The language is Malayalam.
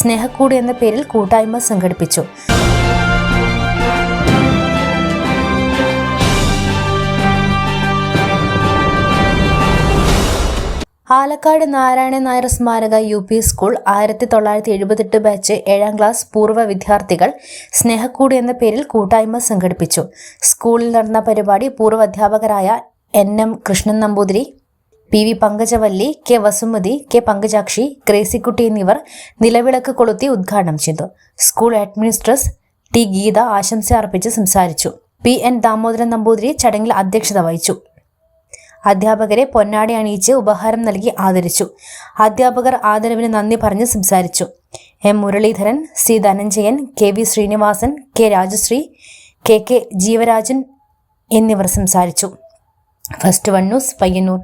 സ്നേഹക്കൂട് എന്ന പേരിൽ കൂട്ടായ്മ സംഘടിപ്പിച്ചു. ആലക്കാട് നാരായണ നായർ സ്മാരക യു പി സ്കൂൾ ആയിരത്തി തൊള്ളായിരത്തി എഴുപത്തെട്ട് ബാച്ച് ഏഴാം ക്ലാസ് പൂർവ വിദ്യാർത്ഥികൾ സ്നേഹക്കൂട് എന്ന പേരിൽ കൂട്ടായ്മ സംഘടിപ്പിച്ചു. സ്കൂളിൽ നടന്ന പരിപാടി പൂർവ അധ്യാപകരായ N M Krishnan Namboothiri P V Pankajavalli K Vasumathi K Pankajakshi Gracykutty എന്നിവർ നിലവിളക്ക് കൊളുത്തി ഉദ്ഘാടനം ചെയ്തു. സ്കൂൾ അഡ്മിനിസ്ട്രസ് ടി ഗീത ആശംസ അർപ്പിച്ച് സംസാരിച്ചു. പി എൻ ദാമോദരൻ നമ്പൂതിരി ചടങ്ങിൽ അധ്യക്ഷത വഹിച്ചു. അധ്യാപകരെ പൊന്നാടി അണിയിച്ച് ഉപഹാരം നൽകി ആദരിച്ചു. അധ്യാപകർ ആദരവിന് നന്ദി പറഞ്ഞ് സംസാരിച്ചു. M Muraleedharan C Dhananjayan K V Srinivasan K Rajasree K K Jeevarajan എന്നിവർ സംസാരിച്ചു. First one news Payyanur.